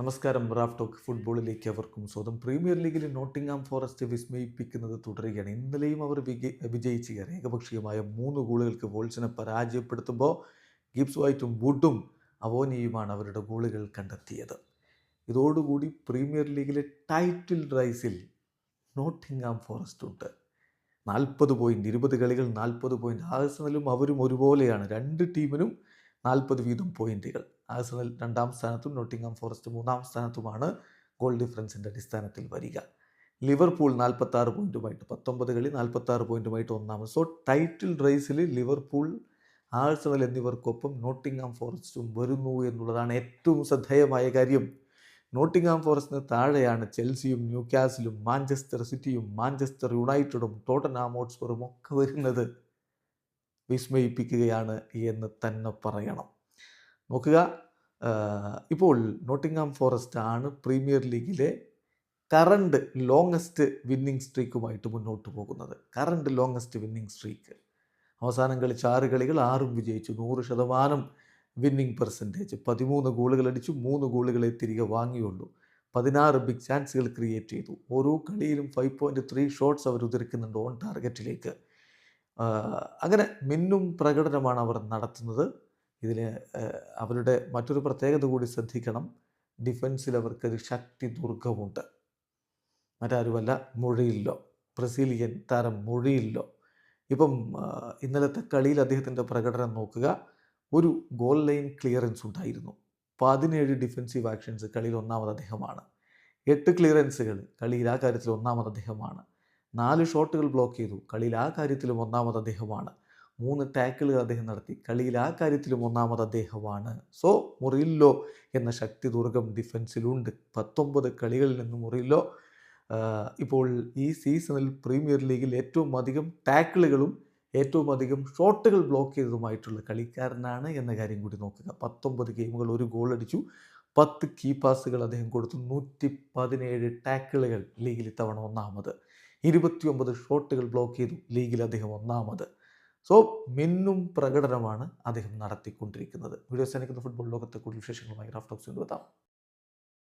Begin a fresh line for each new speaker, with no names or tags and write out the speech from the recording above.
നമസ്കാരം. Raf talk ഫുട്ബോളിലേക്ക് അവർക്കും സ്വന്തം പ്രീമിയർ ലീഗിൽ നോട്ടിംഗ്ഹാം ഫോറസ്റ്റ് വിസ്മയിപ്പിക്കുന്നത് തുടരുകയാണ്. ഇന്നലെയും അവർ വിജയിച്ച ഏകപക്ഷീയമായ മൂന്ന് ഗോളുകൾക്ക് വോൾസിനെ പരാജയപ്പെടുത്തുമ്പോൾ ഗിബ്സ് വൈറ്റും വുഡും അവോനിയുമാണ് അവരുടെ ഗോളുകൾ കണ്ടെത്തിയത്. ഇതോടുകൂടി പ്രീമിയർ ലീഗിലെ ടൈറ്റിൽ റൈസിൽ നോട്ടിംഗ്ഹാം ഫോറസ്റ്റ് ഉണ്ട്. നാൽപ്പത് പോയിന്റ് ഇരുപത് കളികൾ നാൽപ്പത് പോയിന്റ് ആഴ്സണലും അവരും ഒരുപോലെയാണ്. രണ്ട് ടീമിനും നാൽപ്പത് വീതം പോയിന്റുകൾ. ആഴ്സണൽ രണ്ടാം സ്ഥാനത്തും നോട്ടിംഗ്ഹാം ഫോറസ്റ്റ് മൂന്നാം സ്ഥാനത്തുമാണ് ഗോൾ ഡിഫറൻസിന്റെ അടിസ്ഥാനത്തിൽ വരിക. ലിവർപൂൾ നാൽപ്പത്തി ആറ് പോയിന്റുമായിട്ട് പത്തൊമ്പത് കളി നാൽപ്പത്തി ആറ് പോയിന്റുമായിട്ട് ഒന്നാമത് സോ ടൈറ്റിൽ റേസിൽ ലിവർപൂൾ ആഴ്സണൽ എന്നിവർക്കൊപ്പം നോട്ടിംഗ്ഹാം ഫോറസ്റ്റും വരുന്നു എന്നുള്ളതാണ് ഏറ്റവും ശ്രദ്ധേയമായ കാര്യം. നോട്ടിംഗ്ഹാം ഫോറസ്റ്റിന് താഴെയാണ് ചെൽസിയും ന്യൂ ക്യാസിലും മാഞ്ചസ്റ്റർ സിറ്റിയും മാഞ്ചസ്റ്റർ യുണൈറ്റഡും ടോട്ടനാം ഹോട്ട്സ്പറും ഒക്കെ വരുന്നത്. വിസ്മയിപ്പിക്കുകയാണ് എന്ന് തന്നെ പറയണം. നോക്കുക. ഇപ്പോൾ നോട്ടിങ്ഹാം ഫോറസ്റ്റ് ആണ് പ്രീമിയർ ലീഗിലെ കറണ്ട് ലോങ്ങസ്റ്റ് വിന്നിംഗ് സ്ട്രീക്കുമായിട്ട് മുന്നോട്ട് പോകുന്നത്. കറണ്ട് ലോങ്ങസ്റ്റ് വിന്നിംഗ് സ്ട്രീക്ക് അവസാനം കളിച്ച ആറ് കളികൾ ആറും വിജയിച്ചു. നൂറ് ശതമാനം വിന്നിംഗ് പെർസെന്റേജ് പതിമൂന്ന് ഗോളുകൾ അടിച്ചു. മൂന്ന് ഗോളുകളെ തിരികെ വാങ്ങിയുള്ളൂ. പതിനാറ് ബിഗ് ചാൻസുകൾ ക്രിയേറ്റ് ചെയ്തു. ഓരോ കളിയിലും ഫൈവ് പോയിന്റ് ത്രീ ഷോട്ട്സ് അവർ ഉതിർക്കുന്നുണ്ട് ഓൺ ടാർഗറ്റിലേക്ക് അങ്ങനെ മിന്നും പ്രകടനമാണ് അവർ നടത്തുന്നത്. ഇതിൽ അവരുടെ മറ്റൊരു പ്രത്യേകത കൂടി ശ്രദ്ധിക്കണം. ഡിഫൻസിൽ അവർക്കൊരു ശക്തി ദുർഗമുണ്ട്. മറ്റാരുമല്ല മൊഴിയില്ലോ. ബ്രസീലിയൻ താരം മൊഴിയില്ലോ. ഇപ്പം ഇന്നലത്തെ കളിയിൽ അദ്ദേഹത്തിന്റെ പ്രകടനം നോക്കുക. ഒരു ഗോൾ ലൈൻ ക്ലിയറൻസ് ഉണ്ടായിരുന്നു. പതിനേഴ് ഡിഫൻസീവ് ആക്ഷൻസ് കളിയിൽ ഒന്നാമത് അദ്ദേഹമാണ്. എട്ട് ക്ലിയറൻസുകൾ കളിയിൽ ആ കാര്യത്തിൽ ഒന്നാമത് അദ്ദേഹമാണ്. നാല് ഷോട്ടുകൾ ബ്ലോക്ക് ചെയ്തു. കളിയിൽ ആ കാര്യത്തിലും ഒന്നാമത് അദ്ദേഹമാണ്. മൂന്ന് ടാക്കിളുകൾ അദ്ദേഹം നടത്തി. കളിയിൽ ആ കാര്യത്തിലും ഒന്നാമത് അദ്ദേഹമാണ്. സോ മുറിയില്ലോ എന്ന ശക്തി ദുർഗം ഡിഫൻസിലുണ്ട് പത്തൊമ്പത് കളികളിൽ നിന്ന് മുറിയില്ലോ ഇപ്പോൾ ഈ സീസണിൽ പ്രീമിയർ ലീഗിൽ ഏറ്റവും അധികം ടാക്കിളുകളും ഏറ്റവും അധികം ഷോട്ടുകൾ ബ്ലോക്ക് ചെയ്തതുമായിട്ടുള്ള കളിക്കാരനാണ് എന്ന കാര്യം കൂടി നോക്കുക. പത്തൊമ്പത് ഗെയിമുകൾ ഒരു ഗോൾ അടിച്ചു. പത്ത് കീ പാസുകൾ അദ്ദേഹം കൊടുത്തു. നൂറ്റി പതിനേഴ് ടാക്കിളുകൾ ലീഗിൽ ഇത്തവണ ഒന്നാമത്. ഇരുപത്തിയൊമ്പത് ഷോട്ടുകൾ ബ്ലോക്ക് ചെയ്തു. ലീഗിൽ അദ്ദേഹം ഒന്നാമത്. സോ മിന്നും പ്രകടനമാണ് അദ്ദേഹം നടത്തിക്കൊണ്ടിരിക്കുന്നത്. വീഡിയോ സേനിക്കുന്ന ഫുട്ബോൾ ലോകത്തെ കൂടുതൽ വിശേഷങ്ങളുമായി റാഫ് ടോക്സ് കൊണ്ടുവെത്താം